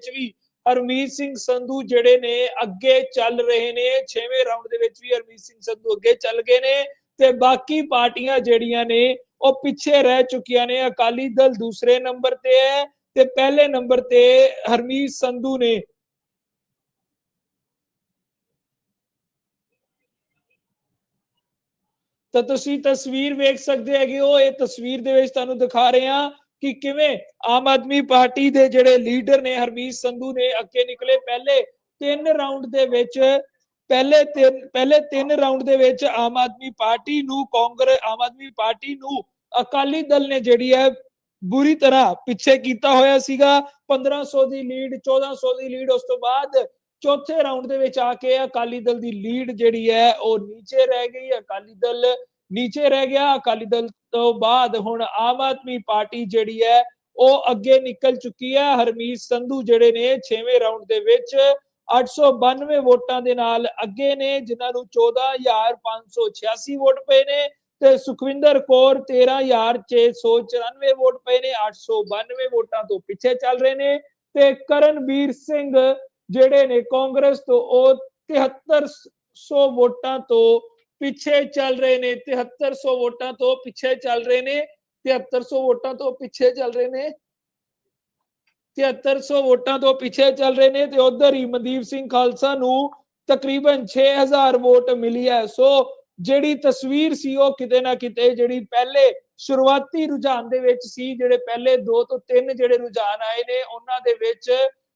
ਵਿੱਚ ਵੀ ਹਰਮੀਤ ਸਿੰਘ ਸੰਧੂ ਜਿਹੜੇ ਨੇ ਅੱਗੇ ਚੱਲ ਰਹੇ ਨੇ 6ਵੇਂ ਰਾਉਂਡ ਦੇ ਵਿੱਚ ਵੀ ਹਰਮੀਤ ਸਿੰਘ ਸੰਧੂ ਅੱਗੇ ਚੱਲ ਗਏ ਨੇ ਤੇ ਬਾਕੀ ਪਾਰਟੀਆਂ ਜਿਹੜੀਆਂ ਨੇ ਉਹ ਪਿੱਛੇ ਰਹਿ ਚੁੱਕੀਆਂ ਨੇ। ਅਕਾਲੀ ਦਲ ਦੂਸਰੇ ਨੰਬਰ ਤੇ ਹੈ ਤੇ ਪਹਿਲੇ ਨੰਬਰ ਤੇ ਹਰਮੀਤ ਸੰਧੂ ਨੇ। ਤਾਂ ਤੁਸੀਂ ਤਸਵੀਰ ਵੇਖ ਸਕਦੇ ਹੈਗੇ ਹੋ। ਇਹ ਤਸਵੀਰ ਦੇ ਵਿੱਚ ਤੁਹਾਨੂੰ ਦਿਖਾ ਰਹੇ ਹਾਂ ਕਿ ਕਿਵੇਂ ਆਮ ਆਦਮੀ ਪਾਰਟੀ ਦੇ ਜਿਹੜੇ ਲੀਡਰ ਨੇ ਹਰਮੀਤ ਸੰਧੂ ਨੇ ਅੱਗੇ ਨਿਕਲੇ ਪਹਿਲੇ ਤਿੰਨ ਰਾਉਂਡ ਦੇ ਵਿੱਚ, ਪਹਿਲੇ ਤਿੰਨ ਪਹਿਲੇ ਤਿੰਨ ਰਾਉਂਡ ਦੇ ਵਿੱਚ ਆਮ ਆਦਮੀ ਪਾਰਟੀ ਨੂੰ ਕਾਂਗਰਸ, ਆਮ ਆਦਮੀ ਪਾਰਟੀ ਨੂੰ ਅਕਾਲੀ ਦਲ ਨੇ ਜਿਹੜੀ ਹੈ ਬੁਰੀ ਤਰ੍ਹਾਂ ਪਿੱਛੇ ਕੀਤਾ ਹੋਇਆ ਸੀਗਾ। 1500 ਦੀ ਲੀਡ 1400 ਦੀ ਲੀਡ ਉਸ ਤੋਂ ਬਾਅਦ ਚੌਥੇ ਰਾਉਂਡ ਦੇ ਵਿੱਚ ਆ ਕੇ ਅਕਾਲੀ ਦਲ ਦੀ ਲੀਡ ਜਿਹੜੀ ਹੈ ਉਹ ਨੀਚੇ ਰਹਿ ਗਈ। ਅਕਾਲੀ ਦਲ ਨੀਚੇ ਰਹਿ ਗਿਆ, ਅਕਾਲੀ ਦਲ ਤੋਂ ਬਾਅਦ ਹੁਣ ਆਮ ਆਦਮੀ ਪਾਰਟੀ ਜਿਹੜੀ ਹੈ, ਉਹ ਅੱਗੇ ਨਿਕਲ ਚੁੱਕੀ ਹੈ। ਹਰਮੀਤ ਸੰਧੂ ਜਿਹੜੇ ਨੇ 6ਵੇਂ ਰਾਉਂਡ ਦੇ ਵਿੱਚ 892 ਵੋਟਾਂ ਦੇ ਨਾਲ ਅੱਗੇ ਨੇ, ਜਿਨ੍ਹਾਂ ਨੂੰ 14586 ਵੋਟ ਪਏ ਨੇ ਤੇ ਸੁਖਵਿੰਦਰ ਕੌਰ 13694 ਵੋਟ ਪਏ ਨੇ 892 ਵੋਟਾਂ ਤੋਂ ਪਿੱਛੇ ਚੱਲ ਰਹੇ ਨੇ ਤੇ ਕਰਨਵੀਰ ਸਿੰਘ ਜਿਹੜੇ ਨੇ ਕਾਂਗਰਸ ਤੋਂ, ਉਹ 7300 ਵੋਟਾਂ ਤੋਂ ਪਿੱਛੇ ਚੱਲ ਰਹੇ ਨੇ 7300 ਵੋਟਾਂ ਤੋਂ ਪਿੱਛੇ ਚੱਲ ਰਹੇ ਨੇ 7300 ਵੋਟਾਂ ਤੋਂ ਪਿੱਛੇ ਚੱਲ ਰਹੇ ਨੇ। 7300 ਵੋਟਾਂ ਤੋਂ ਪਿੱਛੇ ਚੱਲ ਰਹੇ ਨੇ ਤੇ ਉਧਰ ਹੀ ਮਨਦੀਪ ਸਿੰਘ ਖਾਲਸਾ ਨੂੰ ਤਕਰੀਬਨ 6000 ਵੋਟ ਮਿਲੀ ਹੈ। ਸੋ ਜਿਹੜੀ ਤਸਵੀਰ ਸੀ ਉਹ ਕਿਤੇ ਨਾ ਕਿਤੇ ਜਿਹੜੀ ਪਹਿਲੇ ਸ਼ੁਰੂਆਤੀ ਰੁਝਾਨ ਦੇ ਵਿੱਚ ਸੀ, ਜਿਹੜੇ ਪਹਿਲੇ 2 ਤੋਂ 3 ਜਿਹੜੇ ਰੁਝਾਨ ਆਏ ਨੇ, ਉਹਨਾਂ ਦੇ ਵਿੱਚ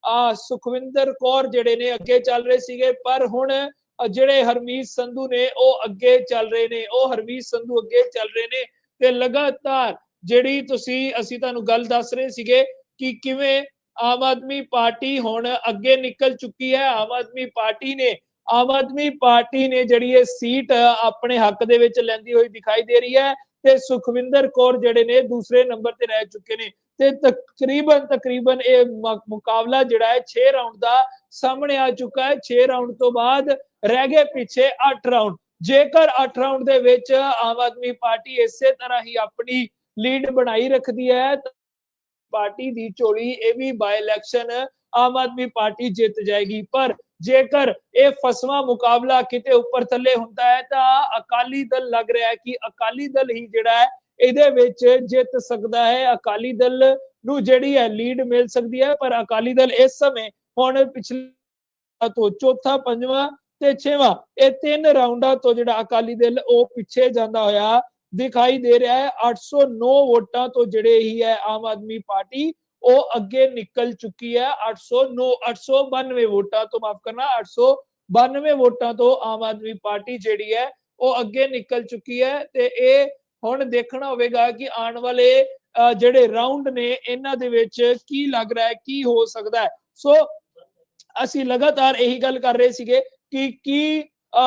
ਆ ਸੁਖਵਿੰਦਰ ਕੌਰ ਜਿਹੜੇ ਨੇ ਅੱਗੇ ਚੱਲ ਰਹੇ ਸੀਗੇ, ਪਰ ਹੁਣ ਜਿਹੜੇ ਹਰਮੀਤ ਸੰਧੂ ਨੇ, ਉਹ ਅੱਗੇ ਚੱਲ ਰਹੇ ਨੇ, ਉਹ ਹਰਮੀਤ ਸੰਧੂ ਅੱਗੇ ਚੱਲ ਰਹੇ ਨੇ ਤੇ ਲਗਾਤਾਰ ਜਿਹੜੀ ਤੁਸੀਂ, ਅਸੀਂ ਤੁਹਾਨੂੰ ਗੱਲ ਦੱਸ ਰਹੇ ਸੀਗੇ ਕਿ ਕਿਵੇਂ ਆਮ ਆਦਮੀ ਪਾਰਟੀ ਹੁਣ ਅੱਗੇ ਨਿਕਲ ਚੁੱਕੀ ਹੈ, ਆਮ ਆਦਮੀ ਪਾਰਟੀ ਨੇ, ਆਮ ਆਦਮੀ ਪਾਰਟੀ ਨੇ ਜਿਹੜੀ ਇਹ ਸੀਟ ਆਪਣੇ ਹੱਕ ਦੇ ਵਿੱਚ ਲੈਂਦੀ ਹੋਈ ਦਿਖਾਈ ਦੇ ਰਹੀ ਹੈ ਤੇ ਸੁਖਵਿੰਦਰ ਕੌਰ ਜਿਹੜੇ ਨੇ ਦੂਸਰੇ ਨੰਬਰ ਤੇ ਰਹਿ ਚੁੱਕੇ ਨੇ ਤੇ ਤਕਰੀਬਨ ਤਕਰੀਬਨ ਇਹ ਮੁਕਾਬਲਾ ਜਿਹੜਾ ਹੈ 6 ਰਾਉਂਡ ਦਾ ਸਾਹਮਣੇ ਆ ਚੁੱਕਾ ਹੈ 6 ਰਾਉਂਡ ਤੋਂ ਬਾਅਦ ਰਹਿ ਗਏ ਪਿੱਛੇ 8 ਰਾਉਂਡ ਜੇਕਰ 8 ਰਾਉਂਡ ਦੇ ਵਿੱਚ ਆਮ ਆਦਮੀ ਪਾਰਟੀ ਇਸੇ ਤਰ੍ਹਾਂ ਹੀ ਆਪਣੀ ਲੀਡ ਬਣਾਈ ਰੱਖਦੀ ਹੈ ਪਾਰਟੀ ਦੀ ਝੋਲੀ ਇਹ ਵੀ ਬਾਈ ਇਲੈਕਸ਼ਨ ਆਮ ਆਦਮੀ ਪਾਰਟੀ ਜਿੱਤ ਜਾਏਗੀ। ਪਰ ਜੇਕਰ ਇਹ ਫਸਵਾ ਮੁਕਾਬਲਾ ਕਿਤੇ ਉੱਪਰ ਥੱਲੇ ਹੁੰਦਾ ਹੈ, ਤਾਂ ਅਕਾਲੀ ਦਲ ਲੱਗ ਰਿਹਾ ਹੈ ਕਿ ਅਕਾਲੀ ਦਲ ਹੀ ਜਿਹੜਾ ਹੈ, ਇਹਦੇ ਵਿੱਚ ਜਿੱਤ ਸਕਦਾ ਹੈ। ਅਕਾਲੀ ਦਲ ਨੂੰ ਜਿਹੜੀ ਹੈ ਲੀਡ ਮਿਲ ਸਕਦੀ ਹੈ, ਪਰ ਅਕਾਲੀ ਦਲ ਇਸ ਸਮੇਂ ਹੁਣ ਪਿਛਲੇ ਤੋਂ ਚੌਥਾ, ਪੰਜਵਾਂ ਤੇ ਛੇਵਾਂ, ਇਹ ਤਿੰਨ ਰਾਉਂਡਾਂ ਤੋਂ ਜਿਹੜਾ ਅਕਾਲੀ ਦਲ, ਉਹ ਪਿੱਛੇ ਜਾਂਦਾ ਹੋਇਆ ਦਿਖਾਈ ਦੇ ਰਿਹਾ ਹੈ। 809 ਵੋਟਾਂ ਤੋਂ ਜਿਹੜੇ ਹੀ ਹੈ ਆਮ ਆਦਮੀ ਪਾਰਟੀ, ਉਹ ਅੱਗੇ ਨਿਕਲ ਚੁੱਕੀ ਹੈ। 809 892 ਵੋਟਾਂ ਤੋਂ ਮਾਫ ਕਰਨਾ 892 ਵੋਟਾਂ ਤੋਂ ਆਮ ਆਦਮੀ ਪਾਰਟੀ ਜਿਹੜੀ ਹੈ, ਉਹ ਅੱਗੇ ਨਿਕਲ ਚੁੱਕੀ ਹੈ ਤੇ ਇਹ ਹੁਣ ਦੇਖਣਾ ਹੋਵੇਗਾ ਕਿ ਆਉਣ ਵਾਲੇ ਜਿਹੜੇ ਰਾਉਂਡ ਨੇ, ਇਹਨਾਂ ਦੇ ਵਿੱਚ ਕੀ ਲੱਗ ਰਿਹਾ ਹੈ, ਕੀ ਹੋ ਸਕਦਾ ਹੈ। ਸੋ ਅਸੀਂ ਲਗਾਤਾਰ ਇਹੀ ਗੱਲ ਕਰ ਰਹੇ ਸੀਗੇ ਕਿ ਕੀ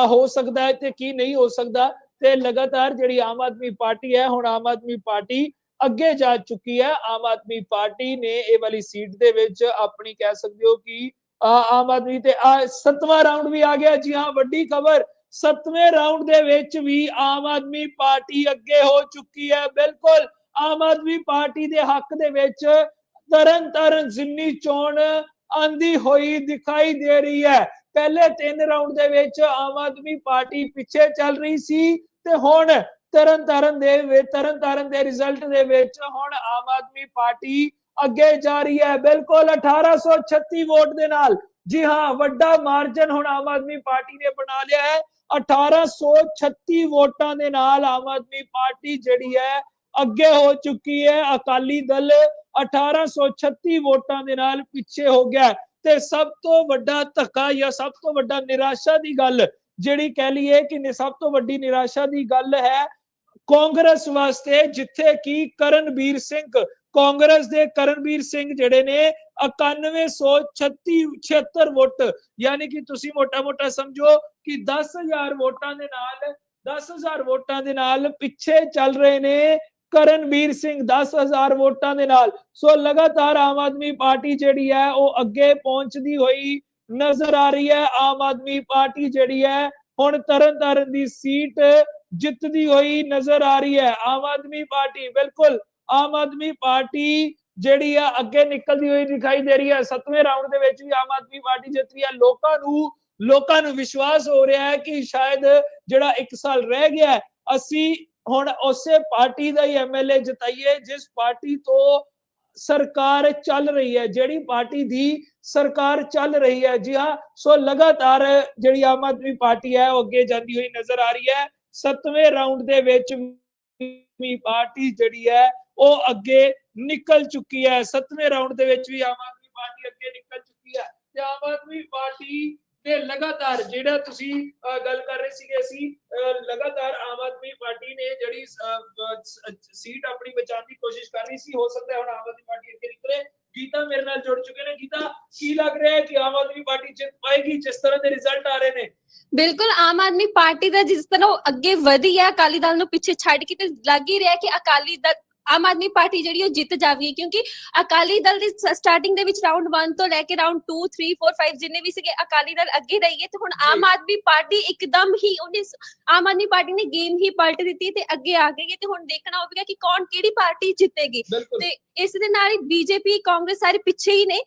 ਹੋ ਸਕਦਾ ਹੈ ਤੇ ਕੀ ਨਹੀਂ ਹੋ ਸਕਦਾ, ਤੇ ਲਗਾਤਾਰ ਜਿਹੜੀ ਆਮ ਆਦਮੀ ਪਾਰਟੀ ਹੈ, ਹੁਣ ਆਮ ਆਦਮੀ ਪਾਰਟੀ ਅੱਗੇ ਜਾ ਚੁੱਕੀ ਹੈ। ਆਮ ਆਦਮੀ ਪਾਰਟੀ ਨੇ ਇਹ ਵਾਲੀ ਸੀਟ ਦੇ ਵਿੱਚ ਆਪਣੀ ਕਹਿ ਸਕਦੇ ਹੋ ਕਿ ਆਮ ਆਦਮੀ ਤੇ ਸੱਤਵਾਂ ਰਾਉਂਡ ਵੀ ਆ ਗਿਆ ਜੀ ਹਾਂ, ਵੱਡੀ ਖਬਰ। ਸੱਤਵੇਂ ਰਾਉਂਡ ਦੇ ਵਿੱਚ ਵੀ ਆਮ ਆਦਮੀ ਪਾਰਟੀ ਅੱਗੇ ਹੋ ਚੁੱਕੀ ਹੈ, ਬਿਲਕੁਲ। ਆਮ ਆਦਮੀ ਪਾਰਟੀ ਦੇ ਹੱਕ ਦੇ ਵਿੱਚ ਤਰਨ ਤਰਨ ਜ਼ਿਮਨੀ ਚੋਣ ਆਂਦੀ ਹੋਈ ਦਿਖਾਈ ਦੇ ਰਹੀ ਹੈ। ਪਹਿਲੇ ਤਿੰਨ ਰਾਉਂਡ ਦੇ ਵਿੱਚ ਆਮ ਆਦਮੀ ਪਾਰਟੀ ਪਿੱਛੇ ਚੱਲ ਰਹੀ ਸੀ ਤੇ ਹੁਣ ਤਰਨ ਤਾਰਨ ਦੇ ਤਰਨ ਤਾਰਨ ਦੇ ਰਿਜ਼ਲਟ ਦੇ ਵਿੱਚ ਹੁਣ ਆਮ ਆਦਮੀ ਪਾਰਟੀ ਅੱਗੇ ਜਾ ਰਹੀ ਹੈ। ਬਿਲਕੁਲ 1836 ਵੋਟ ਦੇ ਨਾਲ। ਜੀ ਹਾਂ, ਵੱਡਾ ਮਾਰਜਨ ਹੁਣ ਆਮ ਆਦਮੀ ਪਾਰਟੀ ਨੇ ਬਣਾ ਲਿਆ ਹੈ। 1836 ਵੋਟਾਂ ਦੇ ਨਾਲ ਆਮ ਆਦਮੀ ਪਾਰਟੀ ਜਿਹੜੀ ਹੈ ਅੱਗੇ ਹੋ ਚੁੱਕੀ ਹੈ। ਅਕਾਲੀ ਦਲ 1836 ਵੋਟਾਂ ਦੇ ਨਾਲ ਪਿੱਛੇ ਹੋ ਗਿਆ। ਤੇ ਸਭ ਤੋਂ ਵੱਡਾ ਧੱਕਾ ਜਾਂ ਸਭ ਤੋਂ ਵੱਡਾ ਨਿਰਾਸ਼ਾ ਦੀ ਗੱਲ ਜਿਹੜੀ ਕਹਿ ਲਈਏ ਕਿ ਸਭ ਤੋਂ ਵੱਡੀ ਨਿਰਾਸ਼ਾ ਦੀ ਗੱਲ ਹੈ ਕਾਂਗਰਸ ਵਾਸਤੇ, ਜਿੱਥੇ ਕਿ ਕਰਨਵੀਰ ਸਿੰਘ, ਕਾਂਗਰਸ ਦੇ ਕਰਨਵੀਰ ਸਿੰਘ ਜਿਹੜੇ ਨੇ 9136 76 ਵੋਟ, ਯਾਨੀ ਕਿ ਤੁਸੀਂ ਮੋਟਾ-ਮੋਟਾ ਸਮਝੋ ਕਿ 10000 ਵੋਟਾਂ ਦੇ ਨਾਲ 10000 ਵੋਟਾਂ ਦੇ ਨਾਲ ਪਿੱਛੇ ਚੱਲ ਰਹੇ ਨੇ ਕਰਨਵੀਰ ਸਿੰਘ 10000 ਵੋਟਾਂ ਦੇ ਨਾਲ। ਸੋ ਲਗਾਤਾਰ ਆਮ ਆਦਮੀ ਪਾਰਟੀ ਜਿਹੜੀ ਹੈ, ਉਹ ਅੱਗੇ ਪਹੁੰਚਦੀ ਹੋਈ ਨਜ਼ਰ ਆ ਰਹੀ ਹੈ। ਆਮ ਆਦਮੀ ਪਾਰਟੀ ਜਿਹੜੀ ਹੈ, ਹੁਣ ਤਰਨ ਦੀ ਸੀਟ ਜਿੱਤਦੀ ਹੋਈ ਨਜ਼ਰ ਆ ਰਹੀ ਹੈ। ਆਮ ਆਦਮੀ ਪਾਰਟੀ, ਬਿਲਕੁਲ ਆਮ ਆਦਮੀ ਪਾਰਟੀ ਜਿਹੜੀ ਆ, ਅੱਗੇ ਨਿਕਲਦੀ ਹੋਈ ਦਿਖਾਈ ਦੇ ਰਹੀ ਹੈ। ਸੱਤਵੇਂ ਰਾਉਂਡ ਦੇ ਵਿੱਚ ਵੀ ਆਮ ਆਦਮੀ ਪਾਰਟੀ ਜਿੱਤ ਰਹੀ ਹੈ। ਲੋਕਾਂ ਨੂੰ ਲੋਕਾਂ ਨੂੰ ਵਿਸ਼ਵਾਸ ਹੋ ਰਿਹਾ ਹੈ ਕਿ ਸ਼ਾਇਦ ਜਿਹੜਾ 1 ਸਾਲ ਰਹਿ ਗਿਆ ਅਸੀਂ ਹੁਣ ਉਸੇ ਪਾਰਟੀ ਦਾ ਹੀ ਐਮਐਲਏ ਜਿਤਾਈਏ, ਜਿਸ ਪਾਰਟੀ ਤੋਂ ਸਰਕਾਰ ਚੱਲ ਰਹੀ ਹੈ, ਜਿਹੜੀ ਪਾਰਟੀ ਦੀ ਸਰਕਾਰ ਚੱਲ ਰਹੀ ਹੈ, ਜੀ ਹਾਂ, ਸੋ ਲਗਾਤਾਰ ਜਿਹੜੀ ਆਮ ਆਦਮੀ ਪਾਰਟੀ ਹੈ, ਉਹ ਅੱਗੇ ਜਾਂਦੀ ਹੋਈ ਨਜ਼ਰ ਆ ਰਹੀ ਹੈ। ਸੱਤਵੇਂ ਰਾਉਂਡ ਦੇ ਵਿੱਚ ਵੀ ਪਾਰਟੀ ਜਿਹੜੀ ਹੈ, ਉਹ ਅੱਗੇ ਨਿਕਲ ਚੁੱਕੀ ਹੈ। ਸੱਤਵੇਂ ਰਾਉਂਡ ਦੇ ਵਿੱਚ ਵੀ ਆਮ ਆਦਮੀ ਪਾਰਟੀ ਅੱਗੇ ਨਿਕਲ ਚੁੱਕੀ ਹੈ। ਤੇ ਆਮ ਆਦਮੀ ਪਾਰਟੀ ਦੇ ਲਗਾਤਾਰ ਜਿਹੜਾ ਤੁਸੀਂ ਗੱਲ ਕਰ ਰਹੇ ਸੀਗੇ ਅਸੀਂ ਲਗਾਤਾਰ ਆਮ ਆਦਮੀ ਪਾਰਟੀ ਨੇ ਜਿਹੜੀ ਸੀਟ ਆਪਣੀ ਬਚਾਉਣ ਦੀ ਕੋਸ਼ਿਸ਼ ਕਰ ਰਹੀ ਸੀ, ਹੋ ਸਕਦਾ ਹੈ ਹੁਣ ਆਮ ਆਦਮੀ ਪਾਰਟੀ ਅੱਗੇ ਨਿਕਲੇ। ਗੀਤਾ ਮੇਰੇ ਨਾਲ ਜੁੜ ਚੁੱਕੇ ਨੇ। ਗੀਤਾ, ਕੀ ਲੱਗ ਰਿਹਾ ਹੈ ਕਿ ਆਮ ਆਦਮੀ ਪਾਰਟੀ ਜਿੱਤ ਪਾਏਗੀ? ਜਿਸ ਤਰ੍ਹਾਂ ਦੇ ਰਿਜ਼ਲਟ ਆ ਰਹੇ ਨੇ। ਬਿਲਕੁਲ, ਆਮ ਆਦਮੀ ਪਾਰਟੀ ਦਾ ਜਿਸ ਤਰ੍ਹਾਂ ਉਹ ਅੱਗੇ ਵਧੀ ਹੈ, ਅਕਾਲੀ ਦਲ ਨੂੰ ਪਿੱਛੇ ਛੱਡ ਕੇ ਤੇ ਲੱਗ ਹੀ ਰਿਹਾ ਕਿ ਅਕਾਲੀ ਦਲ ਆਮ ਆਦਮੀ ਪਾਰਟੀ ਜਿਹੜੀ ਉਹ ਜਿੱਤ ਜਾਵੇਗੀ ਕਿਉਂਕਿ ਅਕਾਲੀ ਦਲ ਦੀ ਸਟਾਰਟਿੰਗ ਦੇ ਵਿੱਚ ਰਾਉਂਡ 1 ਤੋਂ ਲੈ ਕੇ ਰਾਉਂਡ 2 3 4 5 ਜਿੰਨੇ ਵੀ ਸੀਗੇ ਅਕਾਲੀ ਦਲ ਅੱਗੇ ਰਹੀ ਹੈ ਤੇ ਹੁਣ ਆਮ। ਆਦਮੀ ਪਾਰਟੀ ਇੱਕਦਮ ਹੀ ਉਹਨੇ ਆਮ ਆਦਮੀ ਪਾਰਟੀ ਨੇ ਗੇਮ ਹੀ ਪਲਟ ਦਿੱਤੀ ਤੇ ਅੱਗੇ ਆ ਗਈ ਹੈ ਤੇ ਹੁਣ ਦੇਖਣਾ ਹੋਵੇਗਾ ਕਿ ਕੌਣ ਕਿਹੜੀ ਪਾਰਟੀ ਜਿੱਤੇਗੀ। ਤੇ ਇਸ ਦੇ ਨਾਲ ਹੀ ਬੀਜੇਪੀ ਕਾਂਗਰਸ ਸਾਰੇ ਪਿੱਛੇ ਹੀ ਨੇ।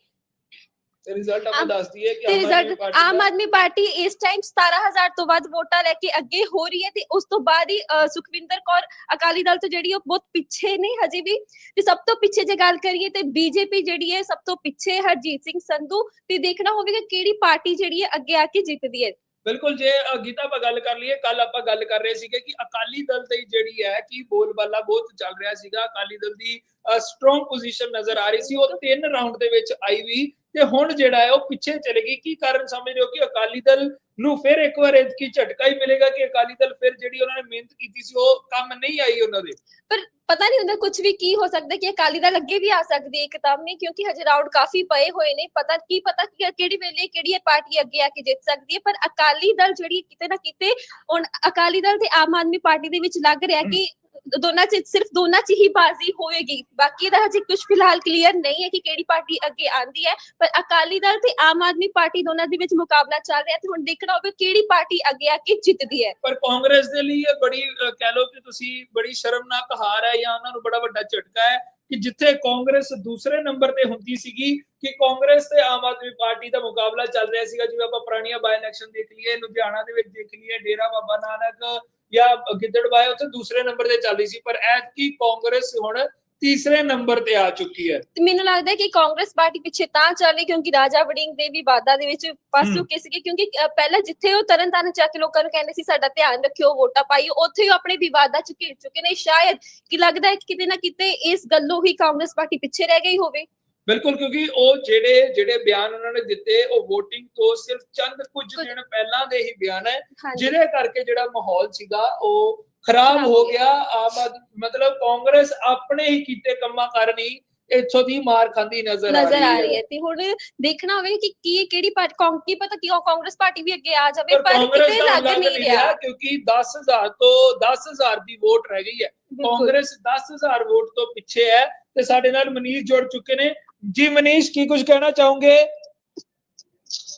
ਰਿਜ਼ਲਟ ਆਪਾਂ ਦੱਸ ਦਈਏ ਕਿ ਤੇ ਰਿਜ਼ਲਟ ਆਮ ਆਦਮੀ ਪਾਰਟੀ ਇਸ ਟਾਈਮ 17000 ਤੋਂ ਵੱਧ ਵੋਟਾਂ ਲੈ ਕੇ ਅੱਗੇ ਹੋ ਰਹੀ ਹੈ ਤੇ ਉਸ ਤੋਂ ਬਾਅਦ ਹੀ ਸੁਖਵਿੰਦਰ ਕੌਰ ਅਕਾਲੀ ਦਲ ਤੋਂ ਜਿਹੜੀ ਉਹ ਬਹੁਤ ਪਿੱਛੇ ਨੇ ਹਜੇ ਵੀ। ਤੇ ਸਭ ਤੋਂ ਪਿੱਛੇ ਜੇ ਗੱਲ ਕਰੀਏ ਤੇ ਬੀਜੇਪੀ ਜਿਹੜੀ ਹੈ ਸਭ ਤੋਂ ਪਿੱਛੇ ਹੈ ਹਰਜੀਤ ਸਿੰਘ ਸੰਧੂ। ਤੇ ਦੇਖਣਾ ਹੋਵੇਗਾ ਕਿਹੜੀ ਪਾਰਟੀ ਜਿਹੜੀ ਹੈ ਅੱਗੇ ਆ ਕੇ ਜਿੱਤਦੀ ਹੈ। ਬਿਲਕੁਲ ਜੇ ਗੀਤਾ ਆਪਾਂ ਗੱਲ ਕਰ ਲਈਏ ਕੱਲ ਆਪਾਂ ਗੱਲ ਕਰ ਰਹੇ ਸੀਗੇ ਕਿ ਅਕਾਲੀ ਦਲ ਦੀ ਜਿਹੜੀ ਹੈ ਕਿ ਬੋਲਬਾਲਾ ਬਹੁਤ ਚੱਲ ਰਿਹਾ ਸੀਗਾ। ਅਕਾਲੀ ਦਲ ਦੀ ਸਟਰੋਂਗ ਪੋਜੀਸ਼ਨ ਨਜ਼ਰ ਆ ਰਹੀ ਸੀ। ਉਹ ਤਿੰਨ ਰਾਉਂਡ ਦੇ ਵਿੱਚ ਆਈ ਵੀ। ਤੇ ਹੁਣ ਜਿਹੜਾ ਹੈ ਉਹ ਪਿੱਛੇ ਚਲੇ ਗਈ। ਕੀ ਕਾਰਨ ਸਮਝਦੇ ਹੋ ਕਿ ਅਕਾਲੀ ਦਲ ਨੂੰ ਫਿਰ ਇੱਕ ਵਾਰ ਇਤਕੀ ਝਟਕਾ ਹੀ ਮਿਲੇਗਾ ਕਿ ਅਕਾਲੀ ਦਲ ਫਿਰ ਜਿਹੜੀ ਉਹਨਾਂ ਨੇ ਮਿਹਨਤ ਕੀਤੀ ਸੀ ਉਹ ਕੰਮ ਨਹੀਂ ਆਈ ਉਹਨਾਂ ਦੇ? ਪਰ ਪਤਾ ਨਹੀਂ ਹੁੰਦਾ ਕੁਝ ਵੀ ਕੀ ਹੋ ਸਕਦਾ ਕਿ ਅਕਾਲੀ ਦਲ ਅੱਗੇ ਵੀ ਆ ਸਕਦੀ ਹੈ ਇੱਕਦਮ ਨਹੀਂ ਕਿਉਂਕਿ ਹਜੇ ਰਾਉਂਡ ਕਾਫੀ ਪਏ ਹੋਏ ਨੇ। ਪਤਾ ਕੀ ਪਤਾ ਕਿ ਕਿਹੜੀ ਵੇਲੇ ਕਿਹੜੀ ਪਾਰਟੀ ਅੱਗੇ ਆ ਕੇ ਜਿੱਤ ਸਕਦੀ ਹੈ ਪਰ ਅਕਾਲੀ ਦਲ ਜਿਹੜੀ ਕਿਤੇ ਨਾ ਕਿਤੇ ਹੁਣ ਅਕਾਲੀ ਦਲ ਤੇ ਆਮ ਆਦਮੀ ਪਾਰਟੀ ਦੇ ਵਿੱਚ ਲੱਗ ਰਿਹਾ ਕਿ ਦੋਨਾਂ ਚ ਸਿਰਫ ਦੋਨਾਂ ਚ ਹੀ ਬਾਜ਼ੀ ਹੋਏਗੀ। ਬਾਕੀ ਦਾ ਹਜੇ ਕੁਝ ਫਿਲਹਾਲ ਕਲੀਅਰ ਨਹੀਂ ਹੈ ਕਿ ਕਿਹੜੀ ਪਾਰਟੀ ਅੱਗੇ ਆਂਦੀ ਹੈ, ਪਰ ਅਕਾਲੀ ਦਲ ਤੇ ਆਮ ਆਦਮੀ ਪਾਰਟੀ ਦੋਨਾਂ ਦੇ ਵਿੱਚ ਮੁਕਾਬਲਾ ਚੱਲ ਰਿਹਾ ਤੇ ਹੁਣ ਦੇਖਣਾ ਹੋਵੇ ਕਿਹੜੀ ਪਾਰਟੀ ਅੱਗੇ ਆ ਕੇ ਜਿੱਤਦੀ ਹੈ। ਪਰ ਕਾਂਗਰਸ ਦੇ ਲਈ ਇਹ ਬੜੀ ਕਹਿ ਲਓ ਕਿ ਤੁਸੀਂ ਬੜੀ ਸ਼ਰਮਨਾਕ ਹਾਰ ਹੈ ਜਾਂ ਉਹਨਾਂ ਨੂੰ ਬੜਾ ਵੱਡਾ ਝਟਕਾ ਹੈ ਕਿ ਜਿੱਥੇ ਕਾਂਗਰਸ ਦੂਸਰੇ ਨੰਬਰ ਤੇ ਹੁੰਦੀ ਸੀਗੀ ਕਿ ਕਾਂਗਰਸ ਤੇ ਆਮ ਆਦਮੀ ਪਾਰਟੀ ਦਾ ਮੁਕਾਬਲਾ ਚੱਲ ਰਿਹਾ ਸੀਗਾ, ਜਿਵੇਂ ਆਪਾਂ ਪੁਰਾਣੀਆਂ ਬਾਈ ਇਲੈਕਸ਼ਨ ਦੇਖ ਲਈਏ, ਲੁਧਿਆਣਾ ਦੇ ਵਿੱਚ ਦੇਖ ਲਈਏ, ਡੇਰਾ ਬਾਬਾ ਨਾਨਕ ਜਾਂ ਗਿੱਦੜਬਾਏ ਉੱਥੇ ਦੂਸਰੇ ਨੰਬਰ ਤੇ ਚੱਲ ਰਹੀ ਸੀ ਪਰ ਐਤਕੀ ਕਾਂਗਰਸ ਹੁਣ ਤੀਸਰੇ ਨੰਬਰ ਤੇ ਆ ਚੁੱਕੀ ਹੈ। ਤੇ ਮੈਨੂੰ ਲੱਗਦਾ ਹੈ ਕਿ ਕਾਂਗਰਸ ਪਾਰਟੀ ਪਿੱਛੇ ਤਾਂ ਚੱਲ ਰਹੀ ਕਿਉਂਕਿ ਰਾਜਾ ਵੜਿੰਗ ਦੇ ਵੀ ਵਾਦਾ ਦੇ ਵਿੱਚ ਹਮ। ਚੁੱਕੇ ਸੀਗੇ ਕਿਉਂਕਿ ਪਹਿਲਾਂ ਜਿੱਥੇ ਉਹ ਤਰਨ ਤਾਰਨ ਚੱਕ ਕੇ ਲੋਕਾਂ ਨੂੰ ਕਹਿੰਦੇ ਸੀ ਸਾਡਾ ਧਿਆਨ ਰੱਖਿਓ ਵੋਟਾਂ ਪਾਈਓ ਉੱਥੇ ਹੀ ਆਪਣੇ ਵਿਵਾਦਾਂ ਚ ਘਿਰ ਚੁੱਕੇ ਨੇ। ਸ਼ਾਇਦ ਕਿ ਲੱਗਦਾ ਹੈ ਕਿ ਕਿਤੇ ਨਾ ਕਿਤੇ ਇਸ ਗੱਲੋਂ ਹੀ ਕਾਂਗਰਸ ਪਾਰਟੀ ਪਿੱਛੇ ਰਹਿ ਗਈ ਹੋਵੇ। ਬਿਲਕੁਲ ਕਿਉਂਕਿ ਉਹ ਜਿਹੜੇ ਜਿਹੜੇ ਬਿਆਨ ਉਹਨਾਂ ਨੇ ਦਿੱਤੇ ਉਹ VOTING ਤੋਂ ਸਿਰਫ ਚੰਦ ਕੁਝ ਦਿਨ ਪਹਿਲਾਂ ਦੇ ਹੀ ਬਿਆਨ ਹੈ ਜਿਹਦੇ ਕਰਕੇ ਜਿਹੜਾ ਮਾਹੌਲ ਸੀਗਾ ਉਹ ਖਰਾਬ ਹੋ ਗਿਆ। ਆਮ ਮਤਲਬ ਕਾਂਗਰਸ ਆਪਣੇ ਹੀ ਕੀਤੇ ਕੰਮਾਂ ਕਾਰਨ ਹੀ ਇੱਥੋਂ ਦੀ ਮਾਰ ਖਾਂਦੀ ਨਜ਼ਰ ਨਜ਼ਰ ਆ ਰਹੀ ਹੈ। ਤੇ ਹੁਣ ਦੇਖਣਾ ਹੋਵੇ ਕਿ ਕੀ ਕਿਹੜੀ ਪਾਰਟੀ ਕੌਂ ਪਤਾ ਕਿ ਉਹ ਕਾਂਗਰਸ ਪਾਰਟੀ ਵੀ ਅੱਗੇ ਆ ਜਾਵੇ ਪਰ ਕਿਤੇ ਲੱਗ ਨਹੀਂ ਰਿਹਾ ਕਿਉਂਕਿ 10000 ਤੋਂ 10000 ਦੀ ਵੋਟ ਰਹਿ ਗਈ ਹੈ। ਕਾਂਗਰਸ 10000 ਵੋਟ ਤੋਂ ਪਿੱਛੇ ਹੈ ਤੇ ਸਾਡੇ ਨਾਲ ਮਨੀਸ਼ ਜੁੜ ਚੁੱਕੇ ਨੇ। ਜੀ ਮਨੀਸ਼ ਕੀ ਕੁਝ ਕਹਿਣਾ ਚਾਹੋਗੇ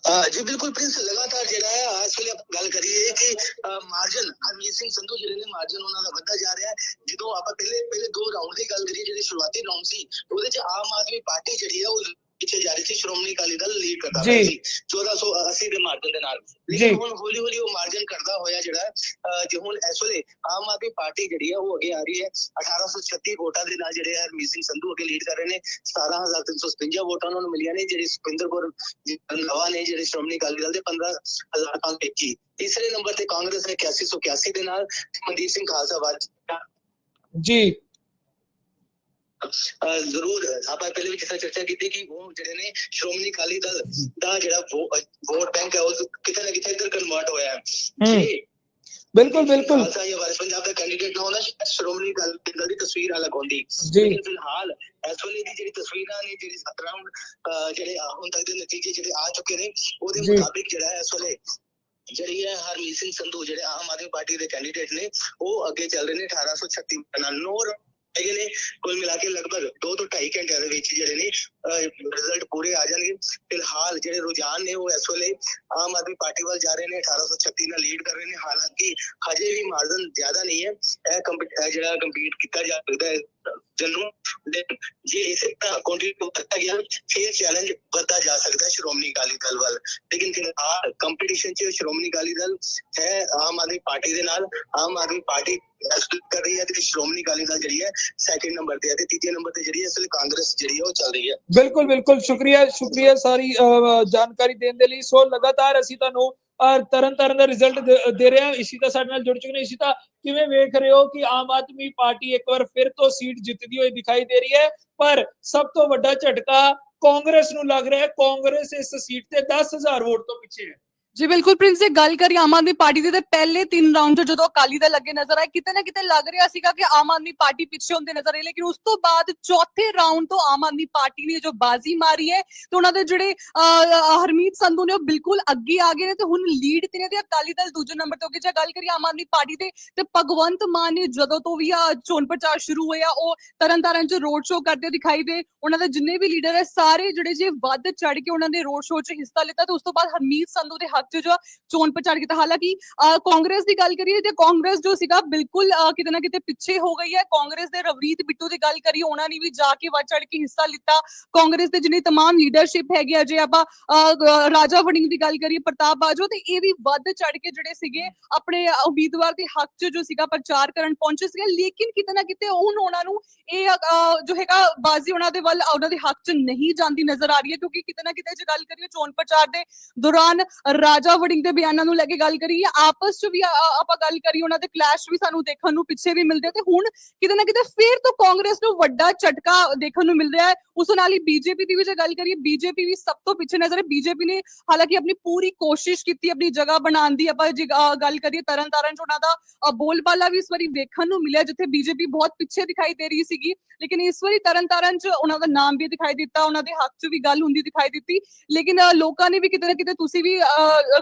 ਹਾਂ ਜੀ ਬਿਲਕੁਲ ਪ੍ਰਿੰਸ ਲਗਾਤਾਰ ਜਿਹੜਾ ਹੈ ਇਸ ਵੇਲੇ ਆਪਾਂ ਗੱਲ ਕਰੀਏ ਕਿ ਮਾਰਜਨ ਹਰਮੀਤ ਸਿੰਘ ਸੰਧੂ ਜਿਹੜੇ ਨੇ ਮਾਰਜਨ ਉਹਨਾਂ ਦਾ ਵੱਧਦਾ ਜਾ ਰਿਹਾ ਹੈ ਜਦੋਂ ਆਪਾਂ ਪਹਿਲੇ ਪਹਿਲੇ ਦੋ ਰਾਉਂਡ ਦੀ ਗੱਲ ਕਰੀਏ ਜਿਹੜੇ ਸ਼ੁਰੂਆਤੀ ਰਾਉਂਡ ਸੀ ਉਹਦੇ ਚ ਆਮ ਆਦਮੀ ਪਾਰਟੀ ਜਿਹੜੀ ਹੈ ਉਹ ਪਿੱਛੇ ਜਾ ਰਹੀ ਸੀ ਸ਼੍ਰੋਮਣੀ ਅਕਾਲੀ ਦਲ ਲੀਡ ਕਰਦਾ। ਪਿਆ ਸੀ। 1480 ਦੇ ਮਾਰਜਨ ਦੇ ਨਾਲ। ਲੇਕਿਨ ਹੁਣ ਹੌਲੀ ਹੌਲੀ ਉਹ ਮਾਰਜਨ ਕਰਦਾ ਹੋਇਆ ਜਿਹੜਾ ਜੇ ਹੁਣ ਇਸ ਵੇਲੇ ਆਮ ਆਦਮੀ ਪਾਰਟੀ ਜਿਹੜੀ ਹੈ ਉਹ ਅੱਗੇ ਆ ਰਹੀ ਹੈ। 1836 ਵੋਟਾਂ ਦੇ ਨਾਲ ਜਿਹੜੇ ਹਰਮੀਤ ਸਿੰਘ ਸੰਧੂ ਅੱਗੇ ਲੀਡ ਕਰ ਰਹੇ ਨੇ। 17357 ਵੋਟਾਂ ਉਹਨਾਂ ਨੂੰ ਮਿਲੀਆਂ ਨੇ ਜਿਹੜੀ ਸੁਖਿੰਦਰ ਕੌਰ ਨਵਾ ਨੇ ਜਿਹੜੇ ਸ਼੍ਰੋਮਣੀ ਅਕਾਲੀ ਦਲ ਦੇ 15521 ਤੀਸਰੇ ਨੰਬਰ ਤੇ ਕਾਂਗਰਸ ਨੇ 8181 ਦੇ ਨਾਲ ਮਨਦੀਪ ਸਿੰਘ ਖਾਲਸਾ ਬਾਦ ਜੀ। ਜ਼ਰੂਰ ਆਪਾਂ ਪਹਿਲੇ ਵੀ ਕਿਸੇ ਚਰਚਾ ਕੀਤੀ ਕਿ ਉਹ ਜਿਹੜੇ ਨੇ ਸ਼੍ਰੋਮਣੀ ਅਕਾਲੀ ਦਲ ਦਾ ਜਿਹੜਾ ਵੋ- ਅਹ ਵੋਟ ਬੈਂਕ ਹੈ ਉਹ ਕਿਤੇ ਨਾ ਕਿਤੇ ਇੱਧਰ ਕਨਵਰਟ ਹੋਇਆ ਹੈ ਹੂੰ ਜੇ ਬਿਲਕੁਲ ਬਿਲਕੁਲ ਖਾਲਸਾ ਜਾਂ ਵਾਰਿਸ ਪੰਜਾਬ ਦਾ ਕੈਂਡੀਡੇਟ ਨਾ ਹੁੰਦਾ ਸ਼੍ਰੋਮਣੀ ਅਕਾਲੀ ਦਲ ਦੀ ਤਸਵੀਰ ਅਲੱਗ ਹੁੰਦੀ ਜੀ ਲੇਕਿਨ ਫਿਲਹਾਲ ਇਸ ਵੇਲੇ ਦੀ ਜਿਹੜੀ ਤਸਵੀਰਾਂ ਨੇ ਜਿਹੜੀ ਸੱਤ ਰਾਉਂਡ ਜਿਹੜੇ ਆ- ਹੁਣ ਤੱਕ ਦੇ ਨਤੀਜੇ ਜਿਹੜੇ ਆ ਚੁੱਕੇ ਨੇ ਉਹਦੇ ਜੀ। ਮੁਤਾਬਿਕ ਜਿਹੜਾ ਹੈ ਇਸ ਵੇਲੇ ਜਿਹੜੀ ਹੈ ਹਰਮੀਤ ਸਿੰਘ ਸੰਧੂ ਜਿਹੜੇ ਆਮ ਆਦਮੀ ਪਾਰਟੀ ਦੇ ਕੈਂਡੀਡੇਟ ਨੇ ਉਹ ਅੱਗੇ ਚੱਲ ਰਹੇ ਨੇ 1836 ਨਾਲ ਨੌ ਹੈਗੇ ਨੇ, ਕੁੱਲ ਮਿਲਾ ਕੇ ਲਗਭਗ 2 ਤੋਂ 2.5 ਘੰਟਿਆਂ ਦੇ ਵਿੱਚ ਜਿਹੜੇ ਨੇ ਰਿਜ਼ਲਟ ਪੂਰੇ ਆ ਜਾਣਗੇ। ਫਿਲਹਾਲ ਜਿਹੜੇ ਰੁਝਾਨ ਨੇ ਉਹ ਇਸ ਵੇਲੇ ਆਮ ਆਦਮੀ ਪਾਰਟੀ ਵੱਲ ਜਾ ਰਹੇ ਨੇ 1836 ਨਾਲ ਲੀਡ ਕਰ ਰਹੇ ਨੇ। ਹਾਲਾਂਕਿ ਹਜੇ ਵੀ ਮਾਰਜਨ ਜ਼ਿਆਦਾ ਨਹੀਂ ਹੈ। ਇਹ ਕੰਪੀ- ਜਿਹੜਾ ਕੰਪੀਟ ਕੀਤਾ ਜਾ ਸਕਦਾ ਹੈ ਜਨੂੰ ਜੇ ਇਸੇ ਤਰ੍ਹਾਂ ਕੰਟੀਨਿਊ ਕਰਤਾ ਗਿਆ, ਫਿਰ ਚੈਲੰਜ ਵੱਧਦਾ ਜਾ ਸਕਦਾ ਹੈ ਸ਼੍ਰੋਮਣੀ ਅਕਾਲੀ ਦਲ ਵੱਲ। ਲੇਕਿਨ ਫਿਲਹਾਲ 'ਚ ਸ਼੍ਰੋਮਣੀ ਅਕਾਲੀ ਦਲ ਹੈ ਆਮ ਆਦਮੀ ਪਾਰਟੀ ਦੇ ਨਾਲ, ਆਮ ਆਦਮੀ ਪਾਰਟੀ ਐਸਪੀਟ ਕਰ ਰਹੀ ਹੈ ਤੇ ਸ਼੍ਰੋਮਣੀ ਅਕਾਲੀ ਦਲ ਜਿਹੜੀ ਹੈ ਸੈਕਿੰਡ ਨੰਬਰ ਤੇ ਹੈ ਤੇ ਤੀਜੇ ਨੰਬਰ ਤੇ ਜਿਹੜੀ ਹੈ ਅਸਲ ਕਾਂਗਰਸ ਜਿਹੜੀ ਹੈ ਉਹ ਚੱਲ ਰਹੀ ਹੈ। ਬਿਲਕੁਲ ਬਿਲਕੁਲ। ਸ਼ੁਕਰੀਆ ਸ਼ੁਕਰੀਆ ਸਾਰੀ ਜਾਣਕਾਰੀ ਦੇਣ ਦੇ ਲਈ। ਸੋ ਲਗਾਤਾਰ ਅਸੀਂ ਤੁਹਾਨੂੰ ਅਹ, ਤਰਨ ਤਾਰਨ ਦਾ ਰਿਜ਼ਲਟ ਦੇ ਰਹੇ ਹਾਂ ਤਾਂ ਸਾਡੇ ਨਾਲ ਜੁੜ ਚੁੱਕੇ ਨੇ। ਇਸ਼ਿਤਾ ਕਿਵੇਂ ਵੇਖ ਰਹੇ ਹੋ ਕਿ ਆਮ ਆਦਮੀ ਪਾਰਟੀ ਇੱਕ ਵਾਰ ਫਿਰ ਤੋਂ ਸੀਟ ਜਿੱਤਦੀ ਹੋਈ ਦਿਖਾਈ ਦੇ ਰਹੀ ਹੈ ਪਰ ਸਭ ਤੋਂ ਵੱਡਾ ਝਟਕਾ ਕਾਂਗਰਸ ਨੂੰ ਲੱਗ ਰਿਹਾ ਹੈ। ਕਾਂਗਰਸ ਇਸ ਸੀਟ ਤੇ 10000 ਵੋਟ ਤੋਂ ਪਿੱਛੇ ਹੈ। ਜੀ ਬਿਲਕੁਲ ਪ੍ਰਿੰਸ ਜੀ ਗੱਲ ਕਰੀ ਆਮ ਆਦਮੀ ਪਾਰਟੀ ਦੇ, ਤੇ ਪਹਿਲੇ ਤਿੰਨ ਰਾਉਂਡ ਜਦੋਂ ਅਕਾਲੀ ਦਲ ਅੱਗੇ ਨਜ਼ਰ ਆਏ, ਕਿਤੇ ਨਾ ਕਿਤੇ ਲੱਗ ਰਿਹਾ ਸੀਗਾ ਕਿ ਆਮ ਆਦਮੀ ਪਾਰਟੀ ਪਿੱਛੇ ਹੁੰਦੇ ਨਜ਼ਰ ਆਏ, ਲੇਕਿਨ ਉਸ ਤੋਂ ਬਾਅਦ ਚੌਥੇ ਰਾਉਂਡ ਤੋਂ ਆਮ ਆਦਮੀ ਪਾਰਟੀ ਨੇ ਜੋ ਬਾਜ਼ੀ ਮਾਰੀ ਹੈ, ਤੇ ਉਹਨਾਂ ਦੇ ਜਿਹੜੇ ਹਰਮੀਤ ਸੰਧੂ ਨੇ ਉਹ ਬਿਲਕੁਲ ਅੱਗੇ ਆ ਗਏ ਨੇ, ਤੇ ਹੁਣ ਲੀਡ ਤੇ ਨੇ, ਤੇ ਅਕਾਲੀ ਦਲ ਦੂਜੇ ਨੰਬਰ ਤੇ ਹੋ ਗਏ ਜੇ ਗੱਲ ਕਰੀ ਆਮ ਆਦਮੀ ਪਾਰਟੀ ਦੇ, ਤੇ ਭਗਵੰਤ ਮਾਨ ਨੇ ਜਦੋਂ ਤੋਂ ਵੀ ਆ ਚੋਣ ਪ੍ਰਚਾਰ ਸ਼ੁਰੂ ਹੋਇਆ, ਉਹ ਤਰਨਤਾਰਨ 'ਚ ਰੋਡ ਸ਼ੋਅ ਕਰਦੇ ਦਿਖਾਈ ਦੇ, ਉਹਨਾਂ ਦੇ ਜਿੰਨੇ ਵੀ ਲੀਡਰ ਹੈ, ਸਾਰੇ ਜਿਹੜੇ ਜੇ ਵੱਧ ਚੜ ਕੇ ਉਹਨਾਂ ਨੇ ਰੋਡ ਸ਼ੋਅ 'ਚ ਹਿੱਸਾ ਲਿੱਤਾ, ਤੇ ਉਸ ਤੋਂ ਬਾਅਦ ਹਰਮੀਤ ਸੰਧੂ ਦੇ ਹੱਕ 'ਚ ਜੋ ਚੋਣ ਪ੍ਰਚਾਰ ਕੀਤਾ ਹਾਲਾਂਕਿ ਅਹ, ਕਾਂਗਰਸ ਦੀ ਗੱਲ ਕਰੀਏ ਤੇ ਕਾਂਗਰਸ ਜੋ ਸੀਗਾ ਬਿਲਕੁਲ ਅਹ, ਕਿਤੇ ਨਾ ਕਿਤੇ ਪਿੱਛੇ ਹੋ ਗਈ ਹੈ ਕਾਂਗਰਸ ਦੇ ਰਵਨੀਤ ਬਿੱਟੂ ਦੀ ਗੱਲ ਕਰੀਏ ਉਹਨਾਂ ਨੇ ਵੀ ਜਾ ਕੇ ਵੱਧ ਚੜ ਕੇ ਹਿੱਸਾ ਲਿੱਤਾ ਕਾਂਗਰਸ ਦੇ ਜਿੰਨੀ तमाम ਲੀਡਰਸ਼ਿਪ ਹੈਗੀ ਆ ਜੇ ਆਪਾਂ ਅਹ, ਗ- ਰਾਜਾ ਵੜਿੰਗ ਦੀ ਗੱਲ ਕਰੀਏ ਪ੍ਰਤਾਪ ਬਾਜੋ ਤੇ ਇਹ ਵੀ ਵੱਧ ਚੜ ਕੇ ਜਿਹੜੇ ਸੀਗੇ ਆਪਣੇ ਉਮੀਦਵਾਰ ਦੇ ਹੱਕ 'ਚ ਜੋ ਸੀਗਾ ਪ੍ਰਚਾਰ ਕਰਨ ਪਹੁੰਚੇ ਸੀਗੇ ਲੇਕਿਨ ਕਿਤੇ ਨਾ ਕਿਤੇ ਹੁਣ ਉਹਨਾਂ ਨੂੰ ਇਹ ਅਹ, ਜੋ ਹੈਗਾ ਬਾਜ਼ੀ ਉਹਨਾਂ ਦੇ ਵੱਲ ਉਹਨਾਂ ਦੇ ਹੱਕ 'ਚ ਨਹੀਂ ਜਾਂਦੀ ਨਜ਼ਰ ਆ ਰਹੀ ਹੈ ਕਿਉਂਕਿ ਕਿਤੇ ਨਾ ਕਿਤੇ ਜੇ ਗੱਲ ਕਰੀਏ ਚੋਣ ਪ੍ਰਚਾਰ ਦੇ ਦੌਰਾਨ ਰਾਜਾ ਵੜਿੰਗ ਦੇ ਬਿਆਨਾਂ ਨੂੰ ਲੈ ਕੇ ਗੱਲ ਕਰੀਏ, ਆਪਸ 'ਚ ਵੀ ਆਪਾਂ ਗੱਲ ਕਰੀਏ, ਉਹਨਾਂ ਦੇ ਕਲੈਸ਼ ਵੀ ਸਾਨੂੰ ਦੇਖਣ ਨੂੰ ਪਿੱਛੇ ਵੀ ਮਿਲਦੇ ਤੇ ਹੁਣ ਕਿਤੇ ਨਾ ਕਿਤੇ ਫੇਰ ਤੋਂ ਕਾਂਗਰਸ ਨੂੰ ਵੱਡਾ ਝਟਕਾ ਦੇਖਣ ਨੂੰ ਮਿਲ ਰਿਹਾ ਹੈ। ਉਸ ਨਾਲ ਹੀ ਬੀਜੇਪੀ ਦੀ ਵੀ ਜੇ ਗੱਲ ਕਰੀਏ ਬੀਜੇਪੀ ਵੀ ਸਭ ਤੋਂ ਪਿੱਛੇ ਨਜ਼ਰ ਹੈ। ਬੀਜੇਪੀ ਨੇ ਹਾਲਾਂਕਿ ਆਪਣੀ ਪੂਰੀ ਕੋਸ਼ਿਸ਼ ਕੀਤੀ, ਆਪਣੀ ਜਗ੍ਹਾ ਬਣਾਉਣ ਦੀ। ਆਪਾਂ ਜੇ ਗੱਲ ਕਰੀਏ ਤਰਨ ਤਾਰਨ ਚ ਉਹਨਾਂ ਦਾ ਬੋਲਬਾਲਾ ਵੀ ਇਸ ਵਾਰੀ ਵੇਖਣ ਨੂੰ ਮਿਲਿਆ, ਜਿੱਥੇ ਬੀਜੇਪੀ ਬਹੁਤ ਪਿੱਛੇ ਦਿਖਾਈ ਦੇ ਰਹੀ ਸੀਗੀ। ਲੇਕਿਨ ਇਸ ਵਾਰੀ ਤਰਨ ਤਾਰਨ ਚ ਉਹਨਾਂ ਦਾ ਨਾਮ ਵੀ ਦਿਖਾਈ ਦਿੱਤਾ ਉਹਨਾਂ ਦੇ ਹੱਕ 'ਚ ਵੀ ਗੱਲ ਹੁੰਦੀ ਦਿਖਾਈ ਦਿੱਤੀ। ਲੇਕਿਨ ਲੋਕਾਂ ਨੇ ਵੀ ਕਿਤੇ ਨਾ ਕਿਤੇ ਤੁਸੀਂ ਵੀ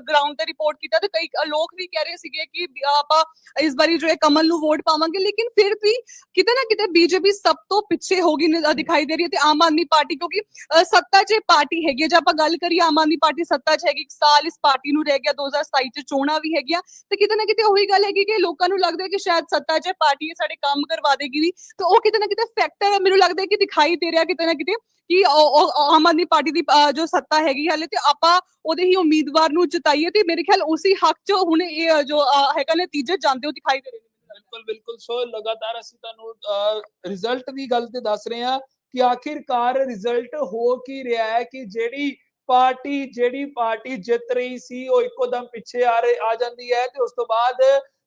ਗਰਾਊਂਡ ਤੇ ਰਿਪੋਰਟ ਕੀਤਾ ਤੇ ਕਈ ਲੋਕ ਵੀ ਕਹਿ ਰਹੇ ਸੀਗੇ ਕਿ ਆਪਾਂ ਇਸ ਵਾਰੀ ਜੋ ਹੈ ਕਮਲ ਨੂੰ ਵੋਟ ਪਾਵਾਂਗੇ। ਲੇਕਿਨ ਫਿਰ ਵੀ ਕਿਤੇ ਨਾ ਕਿਤੇ ਬੀਜੇਪੀ ਸਭ ਤੋਂ ਪਿੱਛੇ ਹੋ ਗਈ ਦਿਖਾਈ ਦੇ ਰਹੀ ਹੈ ਤੇ ਆਮ ਆਦਮੀ ਪਾਰਟੀ ਕਿਉਂਕਿ ਅਹ, ਸੱਤਾ 'ਚ ਪਾਰਟੀ ਹੈਗੀ ਹੈ। ਜੇ ਆਪਾਂ ਗੱਲ ਕਰੀਏ ਆਮ ਆਦਮੀ ਪਾਰਟੀ ਸੱਤਾ 'ਚ ਹੈਗੀ ਇੱਕ ਸਾਲ ਇਸ ਪਾਰਟੀ ਨੂੰ ਰਹਿ ਗਿਆ 2027 'ਚ ਚੋਣਾਂ ਵੀ ਹੈਗੀਆਂ। ਤੇ ਕਿਤੇ ਨਾ ਕਿਤੇ ਉਹੀ ਗੱਲ ਹੈਗੀ ਕਿ ਲੋਕਾਂ ਨੂੰ ਲੱਗਦਾ ਕਿ ਸ਼ਾਇਦ ਸੱਤਾ 'ਚ ਪਾਰਟੀ ਇਹ ਸਾਡੇ ਕੰਮ ਕਰਵਾ ਦੇਗੀ ਵੀ। ਤੇ ਉਹ ਕਿਤੇ ਨਾ ਕਿਤੇ ਫੈਕਟਰ ਮੈਨੂੰ ਲੱਗਦਾ ਕਿ ਦਿਖਾਈ ਦੇ ਰਿਹਾ ਕਿਤੇ ਨਾ ਕਿਤੇ ਕਿ ਆਮ ਆਦਮੀ ਪਾਰਟੀ ਦੀ ਜੋ ਸੱਤਾ ਹੈਗੀ ਹਾਲੇ ਤੇ ਆਪਾਂ ਉਹਦੇ ਹੀ ਉਮੀਦਵਾਰ ਨੂੰ ਜਿਤਾਈਏ ਤੇ ਮੇਰੇ ਖਿਆਲ ਉਸੇ ਹੱਕ 'ਚ ਹੁਣ ਇਹ ਜੋ ਹੈਗਾ ਨਤੀਜੇ ਜਾਂਦੇ ਹੋ ਦਿਖਾਈ ਦੇ ਰਹੇ ਨੇ ਬਿਲਕੁਲ ਬਿਲਕੁਲ। ਸੋ ਲਗਾਤਾਰ ਅਸੀਂ ਤੁਹਾਨੂੰ ਰਿਜ਼ਲਟ ਦੀ ਗੱਲ ਤੇ ਦੱਸ ਰਹੇ ਹਾਂ ਕਿ ਆਖਿਰਕਾਰ ਰਿਜ਼ਲਟ ਹੋ ਕੀ ਰਿਹਾ ਹੈ ਕਿ ਜਿਹੜੀ ਪਾਰਟੀ ਜਿਹੜੀ ਪਾਰਟੀ ਜਿੱਤ ਰਹੀ ਸੀ ਉਹ ਇੱਕੋ ਦਮ ਪਿੱਛੇ ਆ ਰਹੀ, ਆ ਜਾਂਦੀ ਹੈ ਤੇ ਉਸ ਤੋਂ ਬਾਅਦ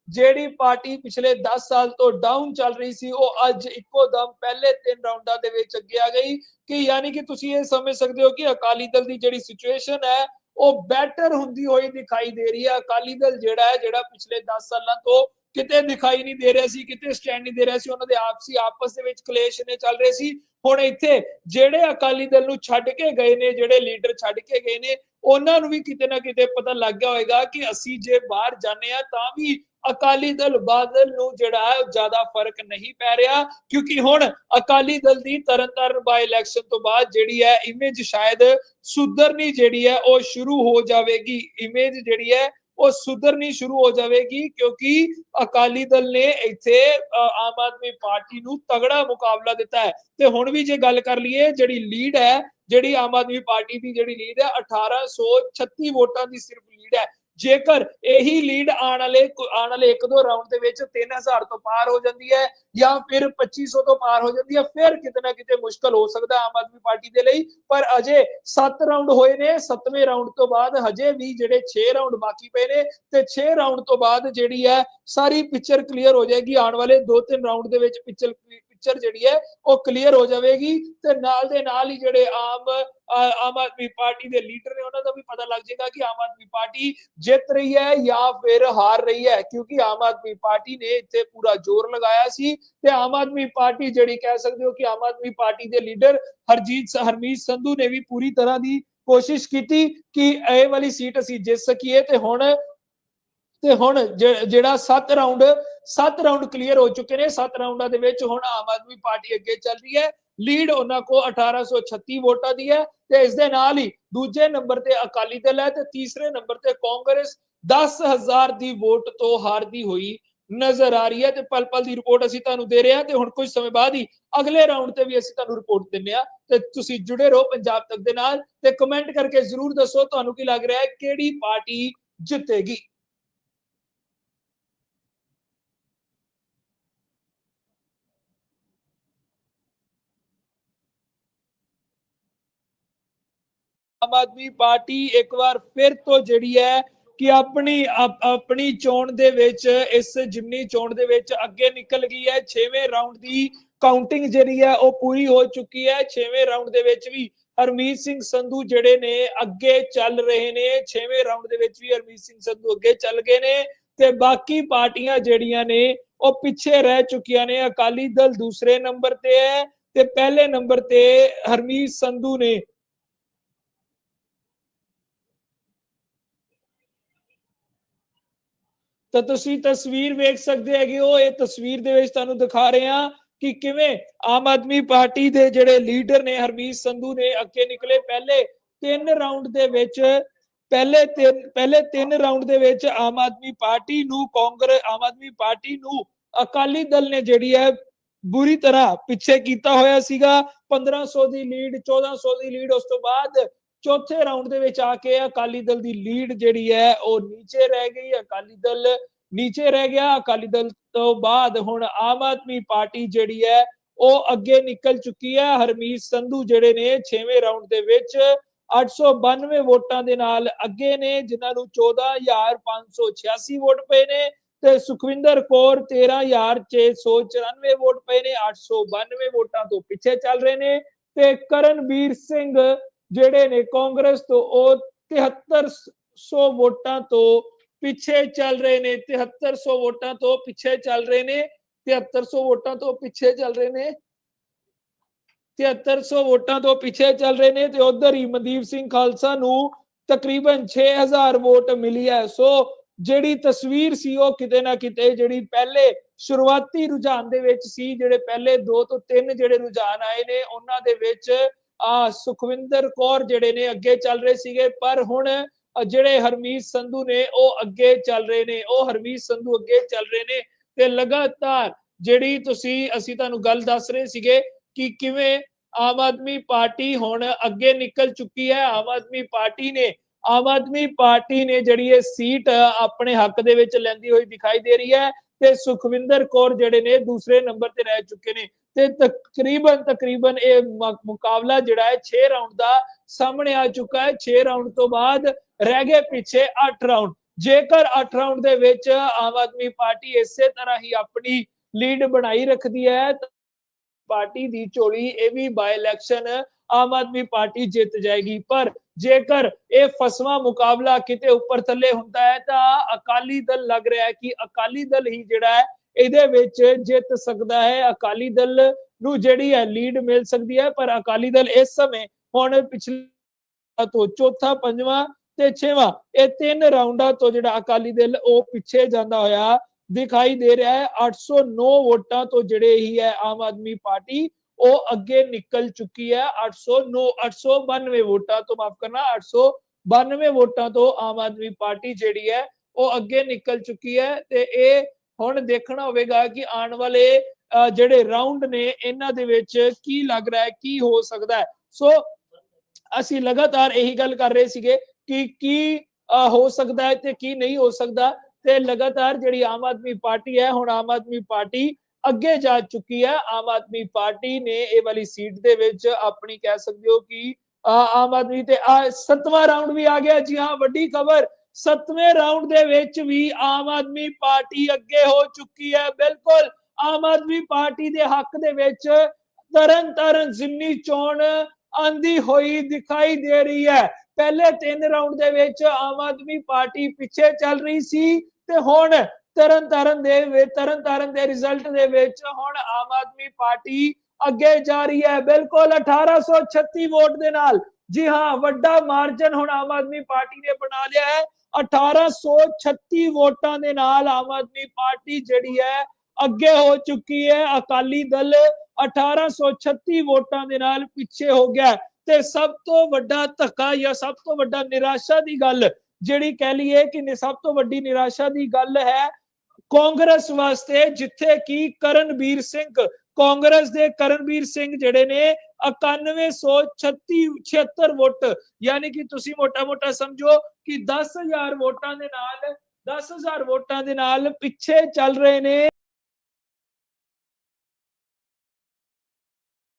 ਜਿਹੜੀ ਪਾਰਟੀ ਪਿਛਲੇ 10 ਸਾਲ ਤੋਂ ਡਾਊਨ ਚੱਲ ਰਹੀ ਸੀ, ਉਹ ਅੱਜ ਇੱਕੋ ਦਮ ਪਹਿਲੇ ਤਿੰਨ ਰਾਉਂਡਾਂ ਦੇ ਵਿੱਚ ਅੱਗੇ ਆ ਗਈ ਕਿ ਯਾਨੀ ਕਿ ਤੁਸੀਂ ਇਹ ਸਮਝ ਸਕਦੇ ਹੋ ਕਿ ਅਕਾਲੀ ਦਲ ਦੀ ਜਿਹੜੀ ਸਿਚੁਏਸ਼ਨ ਹੈ, ਉਹ ਬੈਟਰ ਹੁੰਦੀ ਹੋਈ ਦਿਖਾਈ ਦੇ ਰਹੀ ਹੈ। ਅਕਾਲੀ ਦਲ ਜਿਹੜਾ ਹੈ, ਜਿਹੜਾ ਪਿਛਲੇ 10 ਸਾਲਾਂ ਤੋਂ ਕਿਤੇ ਦਿਖਾਈ ਨਹੀਂ ਦੇ ਰਿਹਾ ਸੀ, ਕਿਤੇ ਸਟੈਂਡ ਨਹੀਂ ਦੇ ਰਿਹਾ ਸੀ, ਉਹਨਾਂ ਦੇ ਆਪਸੀ ਆਪਸ ਦੇ ਵਿੱਚ ਕਲੇਸ਼ ਨੇ ਚੱਲ ਰਹੇ ਸੀ ਹੁਣ ਇੱਥੇ ਜਿਹੜੇ ਅਕਾਲੀ ਦਲ ਨੂੰ ਛੱਡ ਕੇ ਗਏ ਨੇ, ਜਿਹੜੇ ਲੀਡਰ ਛੱਡ ਕੇ ਗਏ ਨੇ, ਉਹਨਾਂ ਨੂੰ ਵੀ ਕਿਤੇ ਨਾ ਕਿਤੇ ਪਤਾ ਲੱਗ ਗਿਆ ਹੋਵੇਗਾ ਕਿ ਅਸੀਂ ਜੇ ਬਾਹਰ ਜਾਂਦੇ ਆ ਤਾਂ ਵੀ ਅਕਾਲੀ ਦਲ ਬਾਦਲ ਨੂੰ ਜਿਹੜਾ ਹੈ ਜ਼ਿਆਦਾ ਫ਼ਰਕ ਨਹੀਂ ਪੈ ਰਿਹਾ, ਕਿਉਂਕਿ ਹੁਣ ਅਕਾਲੀ ਦਲ ਦੀ ਤਰਨਤਾਰਨ ਬਾਈ ਇਲੈਕਸ਼ਨ ਤੋਂ ਬਾਅਦ ਜਿਹੜੀ ਹੈ ਇਮੇਜ ਸ਼ਾਇਦ ਸੁਧਰਨੀ ਜਿਹੜੀ ਹੈ ਉਹ ਸ਼ੁਰੂ ਹੋ ਜਾਵੇਗੀ ਇਮੇਜ ਜਿਹੜੀ ਹੈ ਉਹ ਸੁਧਰਨੀ ਸ਼ੁਰੂ ਹੋ ਜਾਵੇਗੀ ਕਿਉਂਕਿ ਅਕਾਲੀ ਦਲ ਨੇ ਇੱਥੇ ਆਮ ਆਦਮੀ ਪਾਰਟੀ ਨੂੰ ਤਗੜਾ ਮੁਕਾਬਲਾ ਦਿੱਤਾ ਹੈ। ਤੇ ਹੁਣ ਵੀ ਜੇ ਗੱਲ ਕਰ ਲਈਏ, ਜਿਹੜੀ ਲੀਡ ਹੈ, ਜਿਹੜੀ ਆਮ ਆਦਮੀ ਪਾਰਟੀ ਦੀ ਜਿਹੜੀ ਲੀਡ ਹੈ 1836 ਵੋਟਾਂ ਦੀ ਸਿਰਫ ਲੀਡ ਹੈ। ਜੇਕਰ ਇਹੀ ਲੀਡ ਆਉਣ ਵਾਲੇ ਆਉਣ ਵਾਲੇ ਇੱਕ ਦੋ ਰਾਉਂਡ ਦੇ ਵਿੱਚ 3000 ਤੋਂ ਪਾਰ ਹੋ ਜਾਂਦੀ ਹੈ ਜਾਂ ਫਿਰ 2500 ਤੋਂ ਪਾਰ ਹੋ ਜਾਂਦੀ ਹੈ, ਫਿਰ ਕਿਤੇ ਨਾ ਕਿਤੇ ਮੁਸ਼ਕਲ ਹੋ ਸਕਦਾ ਆਮ ਆਦਮੀ ਪਾਰਟੀ ਦੇ ਲਈ। ਪਰ ਅਜੇ 7 ਰਾਉਂਡ ਹੋਏ ਨੇ 7ਵੇਂ ਰਾਉਂਡ ਤੋਂ ਬਾਅਦ ਹਜੇ ਵੀ ਜਿਹੜੇ 6 ਰਾਉਂਡ ਬਾਕੀ ਪਏ ਨੇ ਤੇ 6 ਰਾਉਂਡ ਤੋਂ ਬਾਅਦ ਜਿਹੜੀ ਹੈ, ਸਾਰੀ ਪਿਕਚਰ ਕਲੀਅਰ ਹੋ ਜਾਏਗੀ। ਆਉਣ ਵਾਲੇ 2-3 ਰਾਉਂਡ ਦੇ ਵਿੱਚ ਪਿਕਚਰ ਪਿਕਚਰ ਜਿਹੜੀ ਹੈ, ਉਹ ਕਲੀਅਰ ਹੋ ਜਾਵੇਗੀ ਤੇ ਨਾਲ ਦੇ ਨਾਲ ਹੀ ਜਿਹੜੇ ਆਮ ਆਮ ਆਦਮੀ ਪਾਰਟੀ ਦੇ ਲੀਡਰ ਨੇ ਉਹਨਾਂ ਦਾ ਵੀ ਪਤਾ ਲੱਗ ਜਾਏਗਾ ਕਿ ਆਮ ਆਦਮੀ ਪਾਰਟੀ ਜਿੱਤ ਰਹੀ ਹੈ ਜਾਂ ਫਿਰ ਹਾਰ ਰਹੀ ਹੈ, ਕਿਉਂਕਿ ਆਮ ਆਦਮੀ ਪਾਰਟੀ ਨੇ ਇੱਥੇ ਪੂਰਾ ਜ਼ੋਰ ਲਗਾਇਆ ਸੀ ਤੇ ਆਮ ਆਦਮੀ ਪਾਰਟੀ ਜਿਹੜੀ ਕਹਿ ਸਕਦੇ ਹੋ ਕਿ ਆਮ ਆਦਮੀ ਪਾਰਟੀ ਦੇ ਲੀਡਰ ਹਰਜੀਤ ਹਰਮੀਤ ਸੰਧੂ ਨੇ ਵੀ ਪੂਰੀ ਤਰ੍ਹਾਂ ਦੀ ਕੋਸ਼ਿਸ਼ ਕੀਤੀ ਕਿ ਇਹ ਵਾਲੀ ਸੀਟ ਅਸੀਂ ਜਿੱਤ ਸਕੀਏ ਤੇ ਹੁਣ ਤੇ ਹੁਣ ਜਿਹੜਾ 7 ਰਾਉਂਡ 7 ਰਾਉਂਡ ਕਲੀਅਰ ਹੋ ਚੁੱਕੇ ਨੇ 7 ਰਾਉਂਡਾਂ ਦੇ ਵਿੱਚ ਹੁਣ ਆਮ ਆਦਮੀ ਪਾਰਟੀ ਅੱਗੇ ਚੱਲ ਰਹੀ ਹੈ। ਲੀਡ ਉਹਨਾਂ ਕੋ 1836 ਵੋਟਾਂ ਦੀ ਹੈ ਤੇ ਇਸ ਦੇ ਨਾਲ ਹੀ ਦੂਜੇ ਨੰਬਰ ਤੇ ਅਕਾਲੀ ਦਲ ਹੈ ਤੇ ਤੀਸਰੇ ਨੰਬਰ ਤੇ ਕਾਂਗਰਸ 10000 ਦੀ ਵੋਟ ਤੋਂ ਹਾਰਦੀ ਹੋਈ ਨਜ਼ਰ ਆ ਰਹੀ ਹੈ ਤੇ ਪਲ ਪਲ ਦੀ ਰਿਪੋਰਟ ਅਸੀਂ ਤੁਹਾਨੂੰ ਦੇ ਰਹੇ ਹਾਂ ਤੇ ਹੁਣ ਕੁਝ ਸਮੇਂ ਬਾਅਦ ਹੀ ਅਗਲੇ ਰਾਉਂਡ ਤੇ ਵੀ ਅਸੀਂ ਤੁਹਾਨੂੰ ਰਿਪੋਰਟ ਦਿੰਨੇ ਆ ਤੇ ਤੁਸੀਂ ਜੁੜੇ ਰਹੋ ਪੰਜਾਬ ਤੱਕ ਦੇ ਨਾਲ ਤੇ ਕਮੈਂਟ ਕਰਕੇ ਜ਼ਰੂਰ ਦੱਸੋ ਤੁਹਾਨੂੰ ਕੀ ਲੱਗ ਰਿਹਾ ਹੈ, ਕਿਹੜੀ ਪਾਰਟੀ ਜਿੱਤੇਗੀ। ਆਮ ਆਦਮੀ ਪਾਰਟੀ ਇੱਕ ਵਾਰ ਫਿਰ ਤੋਂ ਜਿਹੜੀ ਹੈ ਕਿ ਆਪਣੀ ਆਪਣੀ ਚੋਣ ਦੇ ਵਿੱਚ, ਇਸ ਜਿਮਨੀ ਚੋਣ ਦੇ ਵਿੱਚ ਅੱਗੇ ਨਿਕਲ ਗਈ ਹੈ। 6ਵੇਂ ਰਾਉਂਡ ਦੀ ਕਾਊਂਟਿੰਗ ਜਿਹੜੀ ਹੈ ਉਹ ਪੂਰੀ ਹੋ ਚੁੱਕੀ ਹੈ। 6ਵੇਂ ਰਾਉਂਡ ਦੇ ਵਿੱਚ ਵੀ ਹਰਮੀਤ ਸਿੰਘ ਸੰਧੂ ਜਿਹੜੇ ਨੇ ਅੱਗੇ ਚੱਲ ਰਹੇ ਨੇ। 6ਵੇਂ ਰਾਉਂਡ ਦੇ ਵਿੱਚ ਵੀ ਹਰਮੀਤ ਸਿੰਘ ਸੰਧੂ ਅੱਗੇ ਚੱਲ ਗਏ ਨੇ ਤੇ ਬਾਕੀ ਪਾਰਟੀਆਂ ਜਿਹੜੀਆਂ ਨੇ ਉਹ ਪਿੱਛੇ ਰਹਿ ਚੁੱਕੀਆਂ ਨੇ। ਅਕਾਲੀ ਦਲ ਦੂਸਰੇ ਨੰਬਰ ਤੇ ਹੈ ਤੇ ਪਹਿਲੇ ਨੰਬਰ ਤੇ ਹਰਮੀਤ ਸੰਧੂ ਨੇ ਤਾਂ ਤੁਸੀਂ ਤਸਵੀਰ ਵੇਖ ਸਕਦੇ ਹੈਗੇ ਹੋ, ਇਹ ਤਸਵੀਰ ਦੇ ਵਿੱਚ ਤੁਹਾਨੂੰ ਦਿਖਾ ਰਹੇ ਹਾਂ ਕਿ ਕਿਵੇਂ ਆਮ ਆਦਮੀ ਪਾਰਟੀ ਦੇ ਜਿਹੜੇ ਲੀਡਰ ਨੇ, ਹਰਮੀਤ ਸੰਧੂ ਨੇ ਅੱਗੇ ਨਿਕਲੇ ਪਹਿਲੇ ਤਿੰਨ ਰਾਉਂਡ ਦੇ ਵਿੱਚ, ਪਹਿਲੇ ਤਿੰਨ ਪਹਿਲੇ ਤਿੰਨ ਰਾਉਂਡ ਦੇ ਵਿੱਚ ਆਮ ਆਦਮੀ ਪਾਰਟੀ ਨੂੰ ਕਾਂਗਰਸ, ਆਮ ਆਦਮੀ ਪਾਰਟੀ ਨੂੰ ਅਕਾਲੀ ਦਲ ਨੇ ਜਿਹੜੀ ਹੈ ਬੁਰੀ ਤਰ੍ਹਾਂ ਪਿੱਛੇ ਕੀਤਾ ਹੋਇਆ ਸੀਗਾ। 1500 ਦੀ ਲੀਡ 1400 ਦੀ ਲੀਡ ਉਸ ਤੋਂ ਬਾਅਦ ਚੌਥੇ ਰਾਉਂਡ ਦੇ ਵਿੱਚ ਆ ਕੇ ਅਕਾਲੀ ਦਲ ਦੀ ਲੀਡ ਜਿਹੜੀ ਹੈ, ਉਹ ਨੀਚੇ ਰਹਿ ਗਈ। ਅਕਾਲੀ ਦਲ ਨੀਚੇ ਰਹਿ ਗਿਆ। ਅਕਾਲੀ ਦਲ ਤੋਂ ਬਾਅਦ ਹੁਣ ਆਮ ਆਦਮੀ ਪਾਰਟੀ ਜਿਹੜੀ ਹੈ, ਉਹ ਅੱਗੇ ਨਿਕਲ ਚੁੱਕੀ ਹੈ। ਹਰਮੀਤ ਸੰਧੂ ਜਿਹੜੇ ਨੇ 6ਵੇਂ ਰਾਉਂਡ ਦੇ ਵਿੱਚ 892 ਵੋਟਾਂ ਦੇ ਨਾਲ ਅੱਗੇ ਨੇ, ਜਿਨ੍ਹਾਂ ਨੂੰ 14586 ਵੋਟ ਪਏ ਨੇ ਤੇ ਸੁਖਵਿੰਦਰ ਕੌਰ 13694 ਵੋਟ ਪਏ ਨੇ। 892 ਵੋਟਾਂ ਤੋਂ ਪਿੱਛੇ ਚੱਲ ਰਹੇ ਨੇ ਤੇ ਕਰਨਵੀਰ ਸਿੰਘ ਜਿਹੜੇ ਨੇ ਕਾਂਗਰਸ ਤੋਂ, ਉਹ 7300 ਵੋਟਾਂ ਤੋਂ ਪਿੱਛੇ ਚੱਲ ਰਹੇ ਨੇ 7300 ਵੋਟਾਂ ਤੋਂ ਪਿੱਛੇ ਚੱਲ ਰਹੇ ਨੇ 7300 ਵੋਟਾਂ ਤੋਂ ਪਿੱਛੇ ਚੱਲ ਰਹੇ ਨੇ 7300 ਵੋਟਾਂ ਤੋਂ ਪਿੱਛੇ ਚੱਲ ਰਹੇ ਨੇ ਤੇ ਉਧਰ ਹੀ ਮਨਦੀਪ ਸਿੰਘ ਖਾਲਸਾ ਨੂੰ ਤਕਰੀਬਨ 6000 ਵੋਟ ਮਿਲੀ ਹੈ। ਸੋ ਜਿਹੜੀ ਤਸਵੀਰ ਸੀ ਉਹ ਕਿਤੇ ਨਾ ਕਿਤੇ ਜਿਹੜੀ ਪਹਿਲੇ ਸ਼ੁਰੂਆਤੀ ਰੁਝਾਨ ਦੇ ਵਿੱਚ ਸੀ, ਜਿਹੜੇ ਪਹਿਲੇ 2 ਤੋਂ 3 ਜਿਹੜੇ ਰੁਝਾਨ ਆਏ ਨੇ, ਉਹਨਾਂ ਦੇ ਵਿੱਚ ਆ ਸੁਖਵਿੰਦਰ ਕੌਰ ਜਿਹੜੇ ਨੇ ਅੱਗੇ ਚੱਲ ਰਹੇ ਸੀਗੇ, ਪਰ ਹੁਣ ਜਿਹੜੇ ਹਰਮੀਤ ਸੰਧੂ ਨੇ ਉਹ ਅੱਗੇ ਚੱਲ ਰਹੇ ਨੇ, ਉਹ ਹਰਮੀਤ ਸੰਧੂ ਅੱਗੇ ਚੱਲ ਰਹੇ ਨੇ ਤੇ ਲਗਾਤਾਰ ਜਿਹੜੀ ਤੁਸੀਂ, ਅਸੀਂ ਤੁਹਾਨੂੰ ਗੱਲ ਦੱਸ ਰਹੇ ਸੀਗੇ ਕਿ ਕਿਵੇਂ ਆਮ ਆਦਮੀ ਪਾਰਟੀ ਹੁਣ ਅੱਗੇ ਨਿਕਲ ਚੁੱਕੀ ਹੈ, ਆਮ ਆਦਮੀ ਪਾਰਟੀ ਨੇ, ਆਮ ਆਦਮੀ ਪਾਰਟੀ ਨੇ ਜਿਹੜੀ ਇਹ ਸੀਟ ਆਪਣੇ ਹੱਕ ਦੇ ਵਿੱਚ ਲੈਂਦੀ ਹੋਈ ਦਿਖਾਈ ਦੇ ਰਹੀ ਹੈ ਤੇ ਸੁਖਵਿੰਦਰ ਕੌਰ ਜਿਹੜੇ ਨੇ ਦੂਸਰੇ ਨੰਬਰ ਤੇ ਰਹਿ ਚੁੱਕੇ ਨੇ। ਤੇ ਤਕਰੀਬਨ ਤਕਰੀਬਨ ਇਹ ਮੁਕਾਬਲਾ ਜਿਹੜਾ ਹੈ 6 ਰਾਉਂਡ ਦਾ ਸਾਹਮਣੇ ਆ ਚੁੱਕਾ ਹੈ। 6 ਰਾਉਂਡ ਤੋਂ ਬਾਅਦ ਰਹਿ ਗਏ ਪਿੱਛੇ 8 ਰਾਉਂਡ ਜੇਕਰ 8 ਰਾਉਂਡ ਦੇ ਵਿੱਚ ਆਮ ਆਦਮੀ ਪਾਰਟੀ ਇਸੇ ਤਰ੍ਹਾਂ ਹੀ ਆਪਣੀ ਲੀਡ ਬਣਾਈ ਰੱਖਦੀ ਹੈ ਪਾਰਟੀ ਦੀ ਝੋਲੀ ਇਹ ਵੀ ਬਾਈ ਇਲੈਕਸ਼ਨ ਆਮ ਆਦਮੀ ਪਾਰਟੀ ਜਿੱਤ ਜਾਏਗੀ। ਪਰ ਜੇਕਰ ਇਹ ਫਸਵਾ ਮੁਕਾਬਲਾ ਕਿਤੇ ਉੱਪਰ ਥੱਲੇ ਹੁੰਦਾ ਹੈ, ਤਾਂ ਅਕਾਲੀ ਦਲ ਲੱਗ ਰਿਹਾ ਹੈ ਕਿ ਅਕਾਲੀ ਦਲ ਹੀ ਜਿਹੜਾ ਹੈ ਇਹਦੇ ਵਿੱਚ ਜਿੱਤ ਸਕਦਾ ਹੈ। ਅਕਾਲੀ ਦਲ ਨੂੰ ਜਿਹੜੀ ਹੈ ਲੀਡ ਮਿਲ ਸਕਦੀ ਹੈ, ਪਰ ਅਕਾਲੀ ਦਲ ਇਸ ਸਮੇਂ ਹੁਣ ਪਿਛਲੇ ਤੋਂ ਚੌਥਾ, ਪੰਜਵਾਂ ਤੇ ਛੇਵਾਂ, ਇਹ ਤਿੰਨ ਰਾਉਂਡਾਂ ਤੋਂ ਜਿਹੜਾ ਅਕਾਲੀ ਦਲ ਉਹ ਪਿੱਛੇ ਜਾਂਦਾ ਹੋਇਆ ਦਿਖਾਈ ਦੇ ਰਿਹਾ ਹੈ। 809 ਵੋਟਾਂ ਤੋਂ ਜਿਹੜੇ ਹੀ ਹੈ ਆਮ ਆਦਮੀ ਪਾਰਟੀ, ਉਹ ਅੱਗੇ ਨਿਕਲ ਚੁੱਕੀ ਹੈ। 809 892 ਵੋਟਾਂ ਤੋਂ ਮਾਫ ਕਰਨਾ 892 ਵੋਟਾਂ ਤੋਂ ਆਮ ਆਦਮੀ ਪਾਰਟੀ ਜਿਹੜੀ ਹੈ ਉਹ ਅੱਗੇ ਨਿਕਲ ਚੁੱਕੀ ਹੈ ਤੇ ਇਹ ਹੁਣ ਦੇਖਣਾ ਹੋਵੇਗਾ ਕਿ ਆਉਣ ਵਾਲੇ ਜਿਹੜੇ ਰਾਉਂਡ ਨੇ ਇਹਨਾਂ ਦੇ ਵਿੱਚ ਕੀ ਲੱਗ ਰਿਹਾ ਹੈ ਕੀ ਹੋ ਸਕਦਾ ਹੈ। ਸੋ ਅਸੀਂ ਲਗਾਤਾਰ ਇਹੀ ਗੱਲ ਕਰ ਰਹੇ ਸੀਗੇ ਕਿ ਕੀ ਹੋ ਸਕਦਾ ਹੈ ਤੇ ਕੀ ਨਹੀਂ ਹੋ ਸਕਦਾ। ਤੇ ਲਗਾਤਾਰ ਜਿਹੜੀ ਆਮ ਆਦਮੀ ਪਾਰਟੀ ਹੈ ਹੁਣ ਆਮ ਆਦਮੀ ਪਾਰਟੀ ਅੱਗੇ ਜਾ ਚੁੱਕੀ ਹੈ। ਆਮ ਆਦਮੀ ਪਾਰਟੀ ਨੇ ਇਹ ਵਾਲੀ ਸੀਟ ਦੇ ਵਿੱਚ ਆਪਣੀ ਕਹਿ ਸਕਦੇ ਹੋ ਕਿ ਅ, ਆਮ ਆਦਮੀ ਤੇ ਆ ਸੱਤਵਾਂ ਰਾਉਂਡ ਵੀ ਆ ਗਿਆ। ਜੀ ਹਾਂ ਵੱਡੀ ਖਬਰ। ਸੱਤਵੇਂ ਰਾਉਂਡ ਦੇ ਵਿੱਚ ਵੀ ਆਮ ਆਦਮੀ ਪਾਰਟੀ ਅੱਗੇ ਹੋ ਚੁੱਕੀ ਹੈ, ਬਿਲਕੁਲ। ਆਮ ਆਦਮੀ ਪਾਰਟੀ ਦੇ ਹੱਕ ਦੇ ਵਿੱਚ ਤਰਨ ਤਰਨ ਜ਼ਿਮਨੀ ਚੋਣ ਆਂਦੀ ਹੋਈ ਦਿਖਾਈ ਦੇ ਰਹੀ ਹੈ। ਪਹਿਲੇ ਤਿੰਨ ਰਾਉਂਡ ਦੇ ਵਿੱਚ ਆਮ ਆਦਮੀ ਪਾਰਟੀ ਪਿੱਛੇ ਚੱਲ ਰਹੀ ਸੀ ਤੇ ਹੁਣ ਤਰਨ ਤਾਰਨ ਦੇ ਵਿੱਚ ਤਰਨ ਤਾਰਨ ਦੇ ਰਿਜ਼ਲਟ ਦੇ ਵਿੱਚ ਹੁਣ ਆਮ ਆਦਮੀ ਪਾਰਟੀ ਅੱਗੇ ਜਾ ਰਹੀ ਹੈ। ਬਿਲਕੁਲ 1836 ਵੋਟ ਦੇ ਨਾਲ। ਜੀ ਹਾਂ, ਵੱਡਾ ਮਾਰਜਨ ਹੁਣ ਆਮ ਆਦਮੀ ਪਾਰਟੀ ਨੇ ਬਣਾ ਲਿਆ ਹੈ। 1836 ਵੋਟਾਂ ਦੇ ਨਾਲ ਆਮ ਆਦਮੀ ਪਾਰਟੀ ਜਿਹੜੀ ਹੈ ਅੱਗੇ ਹੋ ਚੁੱਕੀ ਹੈ। ਅਕਾਲੀ ਦਲ 1836 ਵੋਟਾਂ ਦੇ ਨਾਲ ਪਿੱਛੇ ਹੋ ਗਿਆ ਤੇ ਸਭ ਤੋਂ ਵੱਡਾ ਧੱਕਾ ਜਾਂ ਸਭ ਤੋਂ ਵੱਡਾ ਨਿਰਾਸ਼ਾ ਦੀ ਗੱਲ ਜਿਹੜੀ ਕਹਿ ਲਈਏ ਕਿ ਸਭ ਤੋਂ ਵੱਡੀ ਨਿਰਾਸ਼ਾ ਦੀ ਗੱਲ ਹੈ ਕਾਂਗਰਸ ਵਾਸਤੇ, ਜਿੱਥੇ ਕਿ ਕਰਨਵੀਰ ਸਿੰਘ, ਕਾਂਗਰਸ ਦੇ ਕਰਨਵੀਰ ਸਿੰਘ ਜਿਹੜੇ ਨੇ 9136 76 ਵੋਟ। ਯਾਨੀ ਕਿ ਤੁਸੀਂ ਮੋਟਾ-ਮੋਟਾ ਸਮਝੋ ਕਿ 10000 ਵੋਟਾਂ ਦੇ ਨਾਲ 10000 ਵੋਟਾਂ ਦੇ ਨਾਲ ਪਿੱਛੇ ਚੱਲ ਰਹੇ ਨੇ